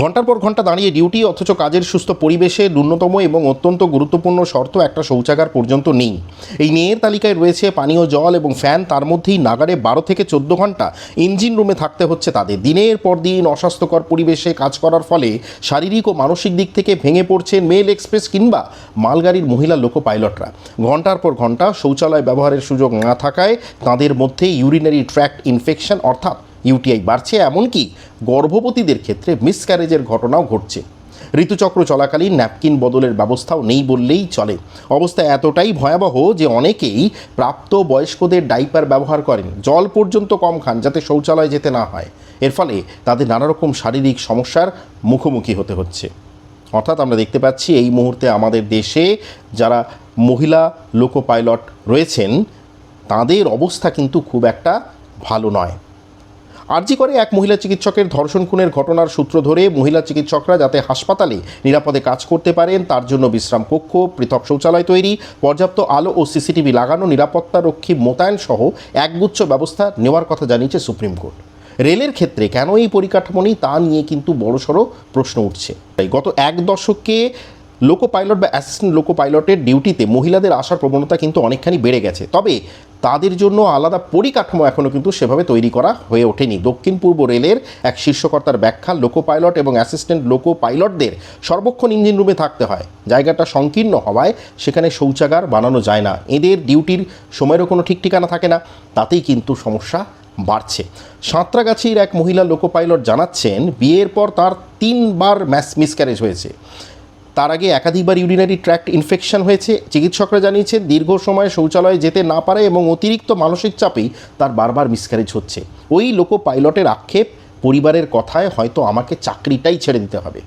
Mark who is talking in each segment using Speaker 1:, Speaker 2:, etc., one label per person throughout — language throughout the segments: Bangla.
Speaker 1: ঘণ্টার পর ঘণ্টা দাঁড়িয়ে ডিউটি অথচ কাজের সুস্থ পরিবেশে ন্যূনতম এবং অত্যন্ত গুরুত্বপূর্ণ শর্ত একটা শৌচাগার পর্যন্ত নেই। এই মেয়ের তালিকায় রয়েছে পানীয় জল এবং ফ্যান, তার মধ্যেই নাগারে বারো থেকে চোদ্দ ঘণ্টা ইঞ্জিন রুমে থাকতে হচ্ছে তাদের। দিনের পর দিন অস্বাস্থ্যকর পরিবেশে কাজ করার ফলে শারীরিক ও মানসিক দিক থেকে ভেঙে পড়ছেন মেল এক্সপ্রেস কিংবা মালগাড়ির মহিলা লোকো পাইলটরা। ঘণ্টার পর ঘণ্টা শৌচালয় ব্যবহারের সুযোগ না থাকায় তাদের মধ্যে ইউরিনারি ট্র্যাক্ট ইনফেকশন অর্থাৎ ইউটিআই বাড়ছে, এমনকি গর্ভবতীদের ক্ষেত্রে মিসক্যারেজের ঘটনাও ঘটছে। ঋতুচক্র চলাকালীন ন্যাপকিন বদলের ব্যবস্থাও নেই বললেই চলে। অবস্থা এতটাই ভয়াবহ যে অনেকেই প্রাপ্ত বয়স্কদের ডাইপার ব্যবহার করেন। জল পর্যন্ত কম খান যাতে শৌচালয় যেতে না হয়। এর ফলে তাদের নানা রকম শারীরিক সমস্যার মুখোমুখি হতে হচ্ছে। অর্থাৎ আমরা দেখতে পাচ্ছি এই মুহূর্তে আমাদের দেশে যারা মহিলা লোকো পাইলট রয়েছেন, তাদের অবস্থা কিন্তু খুব একটা ভালো নয়। আরজি করে এক মহিলা চিকিৎসকের ধর্ষণ খুনের ঘটনার সূত্র ধরে মহিলা চিকিৎসকরা যাতে হাসপাতালে নিরাপদে কাজ করতে পারেন, তার জন্য বিশ্রাম কক্ষ, পৃথক শৌচালয় তৈরি, পর্যাপ্ত আলো ও সিসিটিভি লাগানো নিরাপত্তা রক্ষী মোতায়েন সহ একগুচ্ছ ব্যবস্থা নেওয়ার কথা জানিয়েছে সুপ্রিম কোর্ট। রেলের ক্ষেত্রে কেন এই পরিকাঠামো নেই তা নিয়ে কিন্তু বড়সড় প্রশ্ন উঠছে। গত এক দশকে লোকো পাইলট বা অ্যাসিস্ট্যান্ট লোকো পাইলটের ডিউটিতে মহিলাদের আসার প্রবণতা কিন্তু অনেকখানি বেড়ে গেছে। তবে তাদের জন্য আলাদা পরিকাঠামো এখনও কিন্তু সেভাবে তৈরি করা হয়ে ওঠেনি। দক্ষিণ পূর্ব রেলের এক শীর্ষকর্তার ব্যাখ্যা লোকো পাইলট এবং অ্যাসিস্ট্যান্ট লোকো পাইলটদের সর্বক্ষণ ইঞ্জিন রুমে থাকতে হয়। জায়গাটা সংকীর্ণ হওয়ায় সেখানে শৌচাগার বানানো যায় না। এদের ডিউটির সময়েরও কোনো ঠিক ঠিকানা থাকে না। তাতেই কিন্তু সমস্যা বাড়ছে। সাঁতরাগাছির এক মহিলা লোকো পাইলট জানাচ্ছেন, বিয়ের পর তার তিনবার ম্যাস, মিসক্যারেজ হয়েছে। তার আগে একাধিকবার ইউরিনারি ট্র্যাক্ট ইনফেকশন হয়েছে। চিকিৎসকরা জানিয়েছেন, দীর্ঘ সময় শৌচালয়ে যেতে না পারে এবং অতিরিক্ত মানসিক চাপেই তার বারবার মিসক্যারেজ হচ্ছে। ওই লোকো পাইলটের আক্ষেপ, পরিবারের কথায় হয়তো আমাকে চাকরিটাই ছেড়ে দিতে হবে।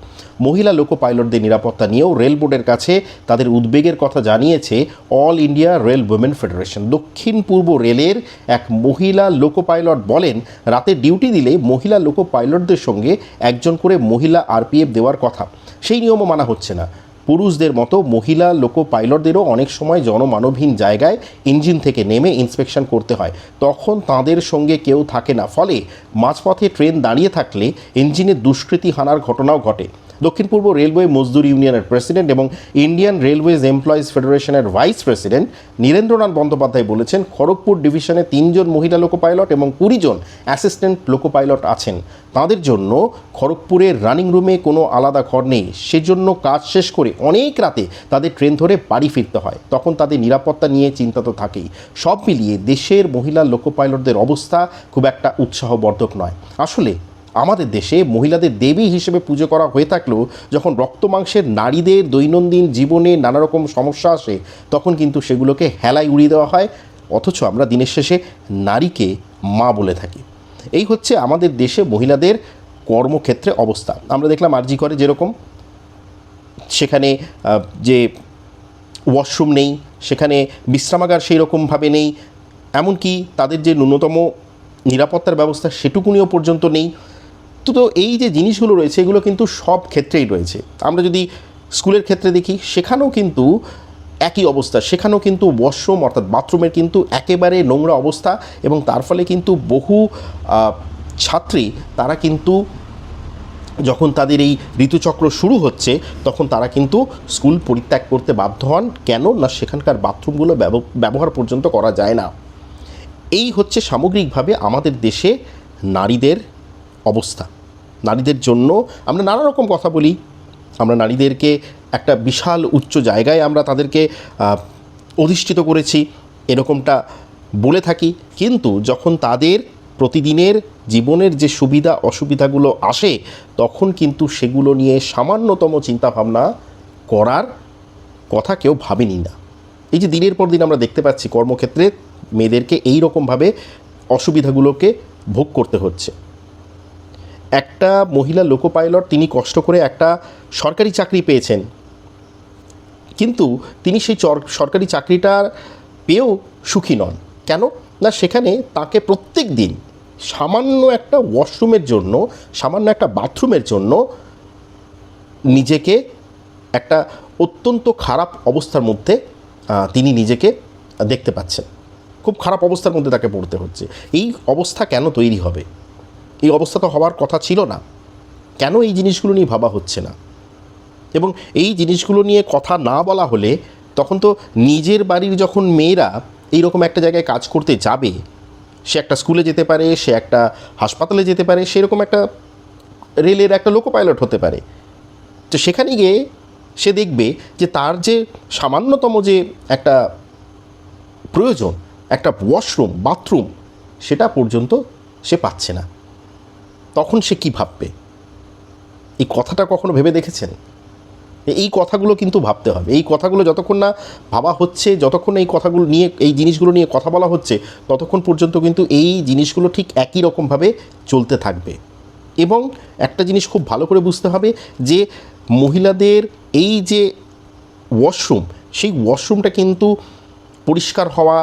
Speaker 1: মহিলা লোকো পাইলটদের নিরাপত্তা নিয়েও রেল বোর্ডের কাছে তাদের উদ্বেগের কথা জানিয়েছে all India rail women federation. দক্ষিণ পূর্ব রেলের এক মহিলা লোকো পাইলট বলেন, রাতে ডিউটি দিলে মহিলা লোকো পাইলটদের সঙ্গে একজন করে মহিলা আরপিএফ দেওয়ার কথা। সেই নিয়মও মানা হচ্ছে না। পুরুষদের মতো মহিলা লোকো পাইলটদেরও অনেক সময় জনমানবহীন জায়গায় ইঞ্জিন থেকে নেমে ইন্সপেকশন করতে হয়। তখন তাদের সঙ্গে কেউ থাকে না। ফলে মাঝপথে ট্রেন দাঁড়িয়ে থাকলে ইঞ্জিনে দুষ্কৃতি হানার ঘটনাও ঘটে। দক্ষিণ পূর্ব রেলওয়ে মজদুর ইউনিয়নের প্রেসিডেন্ট এবং ইন্ডিয়ান রেলওয়েজ এমপ্লয়িজ ফেডারেশনের ভাইস প্রেসিডেন্ট নীরেন্দ্রনাথ বন্দ্যোপাধ্যায় বলেছেন, খড়গপুর ডিভিশনে তিনজন মহিলা লোকো পাইলট এবং কুড়ি জন অ্যাসিস্ট্যান্ট লোকো পাইলট আছেন। তাদের জন্য খড়গপুরের রানিং রুমে কোনো আলাদা ঘর নেই। সেজন্য কাজ শেষ করে অনেক রাতে তাদের ট্রেন ধরে বাড়ি ফিরতে হয়। তখন তাদের নিরাপত্তা নিয়ে চিন্তা তো থাকেই। সব মিলিয়ে দেশের মহিলা লোকো পাইলটদের অবস্থা খুব একটা উৎসাহবর্ধক নয়। আসলে আমাদের দেশে মহিলাদের দেবী হিসেবে পুজো করা হয়ে থাকলেও যখন রক্ত মাংসের নারীদের দৈনন্দিন জীবনে নানা রকম সমস্যা আসে, তখন কিন্তু সেগুলোকে হেলায় উড়িয়ে দেওয়া হয়। অথচ আমরা দিনের শেষে নারীকে মা বলে থাকি। এই হচ্ছে আমাদের দেশে মহিলাদের কর্মক্ষেত্রে অবস্থা। আমরা দেখলাম আরজি করে যেরকম। সেখানে যে ওয়াশরুম নেই, সেখানে বিশ্রামাগার সেই রকমভাবে নেই। এমনকি তাদের যে ন্যূনতম নিরাপত্তার ব্যবস্থা সেটুকুনিও পর্যন্ত নেই। তো এই যে জিনিসগুলো রয়েছে, এগুলো কিন্তু সব ক্ষেত্রেই রয়েছে। আমরা যদি স্কুলের ক্ষেত্রে দেখি, সেখানেও কিন্তু একই অবস্থা। সেখানেও কিন্তু ওয়াশরুম অর্থাৎ বাথরুমের কিন্তু একেবারে নোংরা অবস্থা এবং তার ফলে কিন্তু বহু ছাত্রী তারা কিন্তু যখন তাদের এই ঋতুচক্র শুরু হচ্ছে, তখন তারা কিন্তু স্কুল পরিত্যাগ করতে বাধ্য হন। কেন? না, সেখানকার বাথরুমগুলো ব্যব- ব্যবহার পর্যন্ত করা যায় না। এই হচ্ছে সামগ্রিকভাবে আমাদের দেশে নারীদের অবস্থা। নারীদের জন্য আমরা নানা রকম কথা বলি। আমরা নারীদেরকে একটা বিশাল উচ্চ জায়গায় আমরা তাদেরকে অধিষ্ঠিত করেছি, এরকমটা বলে থাকি। কিন্তু যখন তাদের প্রতিদিনের জীবনের যে সুবিধা, অসুবিধাগুলো আসে, তখন কিন্তু সেগুলো নিয়ে সামান্যতম চিন্তাভাবনা করার কথা কেউ ভাবেনি না। এই যে দিনের পর দিন আমরা দেখতে পাচ্ছি কর্মক্ষেত্রে মেয়েদেরকে এই রকমভাবে অসুবিধাগুলোকে ভোগ করতে হচ্ছে। একটা মহিলা লোকো পাইলট তিনি কষ্ট করে একটা সরকারি চাকরি পেয়েছেন। কিন্তু তিনি সেই সরকারি চাকরিটা পেয়েও সুখী নন। কেন? না, সেখানে তাকে প্রত্যেক দিন সামান্য একটা ওয়াশরুমের জন্য, সামান্য একটা বাথরুমের জন্য নিজেকে একটা অত্যন্ত খারাপ অবস্থার মধ্যে তিনি নিজেকে দেখতে পাচ্ছেন। খুব খারাপ অবস্থার মধ্যে তাকে পড়তে হচ্ছে। এই অবস্থা কেন তৈরি হবে? এই অবস্থা তো হওয়ার কথা ছিল না। কেন এই জিনিসগুলো নিয়ে ভাবা হচ্ছে না? এবং এই জিনিসগুলো নিয়ে কথা না বলা হলে তখন তো নিজের বাড়ির যখন মেয়েরা এইরকম একটা জায়গায় কাজ করতে যাবে, সে একটা স্কুলে যেতে পারে, সে একটা হাসপাতালে যেতে পারে, সেরকম একটা রেলের একটা লোকো পাইলট হতে পারে। তো সেখানে গিয়ে সে দেখবে যে তার যে সামান্যতম যে একটা প্রয়োজন, একটা ওয়াশরুম বাথরুম সেটা পর্যন্ত সে পাচ্ছে না। তখন সে কী ভাববে? এই কথাটা কখনো ভেবে দেখেছেন? এই কথাগুলো কিন্তু ভাবতে হবে। এই কথাগুলো যতক্ষণ না ভাবা হচ্ছে, যতক্ষণ এই কথাগুলো নিয়ে, এই জিনিসগুলো নিয়ে কথা বলা হচ্ছে, ততক্ষণ পর্যন্ত কিন্তু এই জিনিসগুলো ঠিক একই রকমভাবে চলতে থাকবে। এবং একটা জিনিস খুব ভালো করে বুঝতে হবে যে, মহিলাদের এই যে ওয়াশরুম, সেই ওয়াশরুমটা কিন্তু পরিষ্কার হওয়া,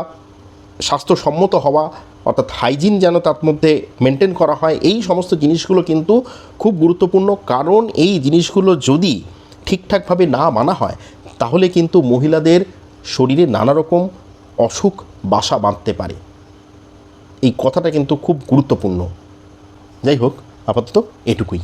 Speaker 1: স্বাস্থ্যসম্মত হওয়া অর্থাৎ হাইজিন যেন তার মধ্যে মেনটেন করা হয়, এই সমস্ত জিনিসগুলো কিন্তু খুব গুরুত্বপূর্ণ। কারণ এই জিনিসগুলো যদি ঠিকঠাকভাবে না মানা হয়, তাহলে কিন্তু মহিলাদের শরীরে নানা রকম অসুখ, বাসা বাঁধতে পারে। এই কথাটা কিন্তু খুব গুরুত্বপূর্ণ। যাই হোক, আপাতত এটুকুই।